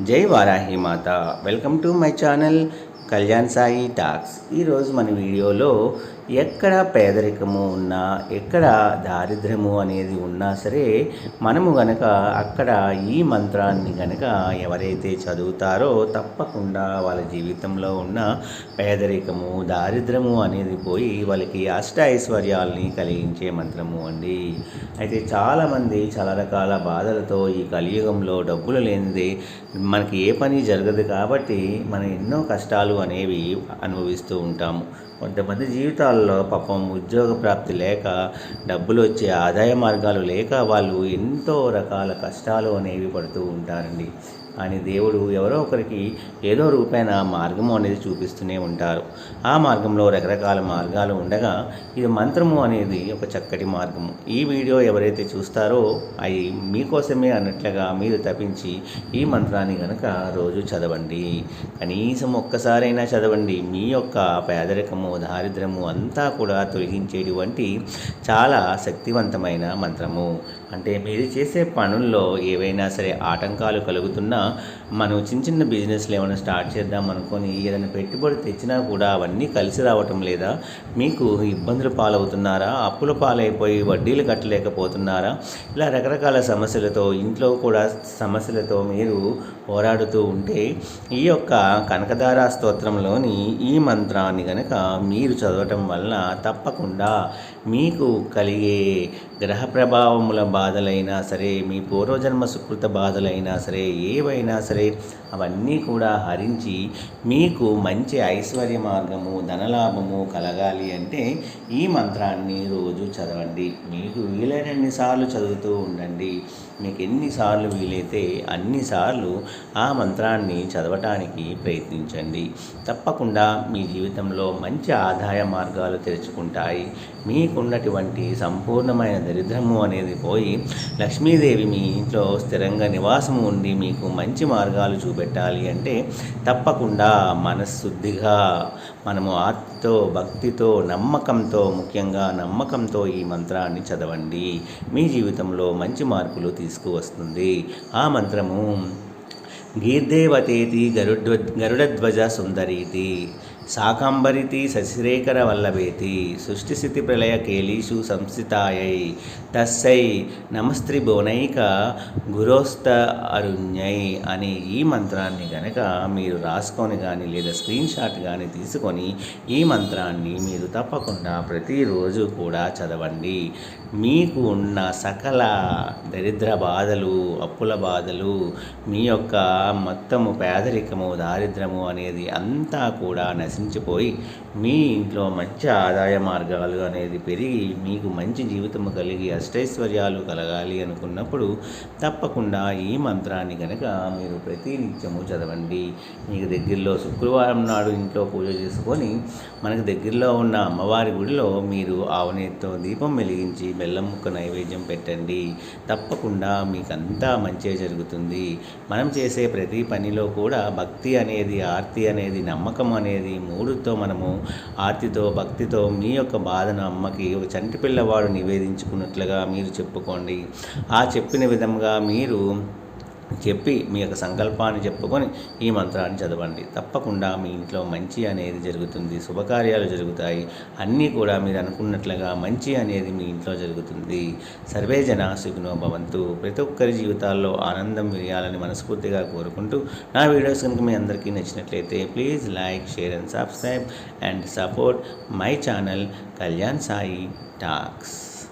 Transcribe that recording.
జై వారాహి మాత. Welcome to my channel Kalyan Sai talks ఈరోజు మన వీడియోలో ఎక్కడ పేదరికము ఉన్నా ఎక్కడ దారిద్ర్యము అనేది ఉన్నా సరే మనము గనక అక్కడ ఈ మంత్రాన్ని గనక ఎవరైతే చదువుతారో తప్పకుండా వాళ్ళ జీవితంలో ఉన్న పేదరికము దారిద్ర్యము అనేది పోయి వాళ్ళకి అష్ట ఐశ్వర్యాల్ని కలిగించే మంత్రము అండి. అయితే చాలామంది చాలా రకాల బాధలతో ఈ కలియుగంలో డబ్బులు లేనిది మనకి ఏ పని జరగదు కాబట్టి మనం ఎన్నో కష్టాలు అనేవి అనుభవిస్తూ ఉంటాము. కొంతమంది జీవితాల్లో పాపం ఉద్యోగ ప్రాప్తి లేక డబ్బులు వచ్చే ఆదాయ మార్గాలు లేక వాళ్ళు ఎంతో రకాల కష్టాలు అనేవి పడుతూ ఉంటారండి. కానీ దేవుడు ఎవరో ఒకరికి ఏదో రూపైన మార్గము అనేది చూపిస్తూనే ఉంటారు. ఆ మార్గంలో రకరకాల మార్గాలు ఉండగా ఇది మంత్రము అనేది ఒక చక్కటి మార్గము. ఈ వీడియో ఎవరైతే చూస్తారో అవి మీకోసమే అన్నట్లుగా మీరు తప్పించి ఈ మంత్రాన్ని కనుక రోజు చదవండి. కనీసం ఒక్కసారైనా చదవండి. మీ యొక్క పేదరికము దారిద్రము అంతా కూడా తొలగించేటువంటి చాలా శక్తివంతమైన మంత్రము. అంటే మీరు చేసే పనుల్లో ఏవైనా సరే ఆటంకాలు కలుగుతున్నా మనం చిన్న చిన్న బిజినెస్లు ఏమైనా స్టార్ట్ చేద్దాం అనుకొని ఏదైనా పెట్టుబడి తెచ్చినా కూడా అవన్నీ కలిసి రావటం లేదా? మీకు ఇబ్బందులు పాలవుతున్నారా? అప్పుల పాలైపోయి వడ్డీలు కట్టలేకపోతున్నారా? ఇలా రకరకాల సమస్యలతో ఇంట్లో కూడా సమస్యలతో మీరు పోరాడుతూ ఉంటే ఈ యొక్క కనకదార స్తోత్రంలోని ఈ మంత్రాన్ని కనుక మీరు చదవటం వలన తప్పకుండా మీకు కలిగే గ్రహ ప్రభావముల బాధలైనా సరే మీ పూర్వజన్మ సుకృత బాధలైనా సరే ఏవైనా సరే అవన్నీ కూడా హరించి మీకు మంచి ఐశ్వర్య మార్గము ధనలాభము కలగాలి అంటే ఈ మంత్రాన్ని రోజు చదవండి. మీకు వీలైనన్ని సార్లు చదువుతూ ఉండండి. మీకు ఎన్నిసార్లు వీలైతే అన్నిసార్లు ఆ మంత్రాన్ని చదవటానికి ప్రయత్నించండి. తప్పకుండా మీ జీవితంలో మంచి ఆదాయ మార్గాలు తెరుచుకుంటాయి. మీకున్నటువంటి సంపూర్ణమైన దరిద్రము అనేది పోయి లక్ష్మీదేవి మీ ఇంట్లో స్థిరంగా నివాసము ఉండి మీకు మంచి మార్గాలు చూపెట్టాలి అంటే తప్పకుండా మనశుద్ధిగా మనము ఆర్తితో భక్తితో నమ్మకంతో ముఖ్యంగా నమ్మకంతో ఈ మంత్రాన్ని చదవండి. మీ జీవితంలో మంచి మార్పులు తీసుకువస్తుంది. ఆ మంత్రము గీర్దేవతేతి గరుడ్వ గరుడధ్వజ సుందరీతి. శాకాంబరితి శశిరేఖర వల్లభేతి సృష్టిస్థితి ప్రళయ కేలీషు సంస్థితాయై తస్సై నమస్త్రిభువనైక బోనైక గురోస్త అరుణ్యై అనే ఈ మంత్రాన్ని గనక మీరు రాసుకొని కానీ లేదా స్క్రీన్ షాట్ కానీ తీసుకొని ఈ మంత్రాన్ని మీరు తప్పకుండా ప్రతిరోజు కూడా చదవండి. మీకు ఉన్న సకల దరిద్ర బాధలు అప్పుల బాధలు మీ యొక్క మొత్తము పేదరికము దారిద్రము అనేది అంతా కూడా నశించిపోయి మీ ఇంట్లో మంచి ఆదాయ మార్గాలు అనేది పెరిగి మీకు మంచి జీవితం కలిగి అష్టైశ్వర్యాలు కలగాలి అనుకున్నప్పుడు తప్పకుండా ఈ మంత్రాన్ని కనుక మీరు ప్రతి నిత్యము చదవండి. మీకు దగ్గరలో శుక్రవారం నాడు ఇంట్లో పూజ చేసుకొని మనకు దగ్గరలో ఉన్న అమ్మవారి గుడిలో మీరు ఆవునేతో దీపం వెలిగించి బెల్లం ముక్క నైవేద్యం పెట్టండి. తప్పకుండా మీకంతా మంచి జరుగుతుంది. మనం చేసే ప్రతి పనిలో కూడా భక్తి అనేది ఆర్తి అనేది నమ్మకం అనేది మూడుతో మనము ఆర్తితో భక్తితో మీ యొక్క బాధను అమ్మకి ఒక చంటి పిల్లవాడు నివేదించుకున్నట్లుగా మీరు చెప్పుకోండి. ఆ చెప్పిన విధంగా మీరు చెప్పి మీ యొక్క సంకల్పాన్ని చెప్పుకొని ఈ మంత్రాన్ని చదవండి. తప్పకుండా మీ ఇంట్లో మంచి అనేది జరుగుతుంది శుభకార్యాలు జరుగుతాయి. అన్నీ కూడా మీరు అనుకున్నట్లుగా మంచి అనేది మీ ఇంట్లో జరుగుతుంది. సర్వే జన సుఖినో భవంతు. ప్రతి ఒక్కరి జీవితాల్లో ఆనందం విరియాలని మనస్ఫూర్తిగా కోరుకుంటూ నా వీడియోస్ కనుక మీ అందరికీ నచ్చినట్లయితే please like share and subscribe and support my channel Kalyan Sai talks.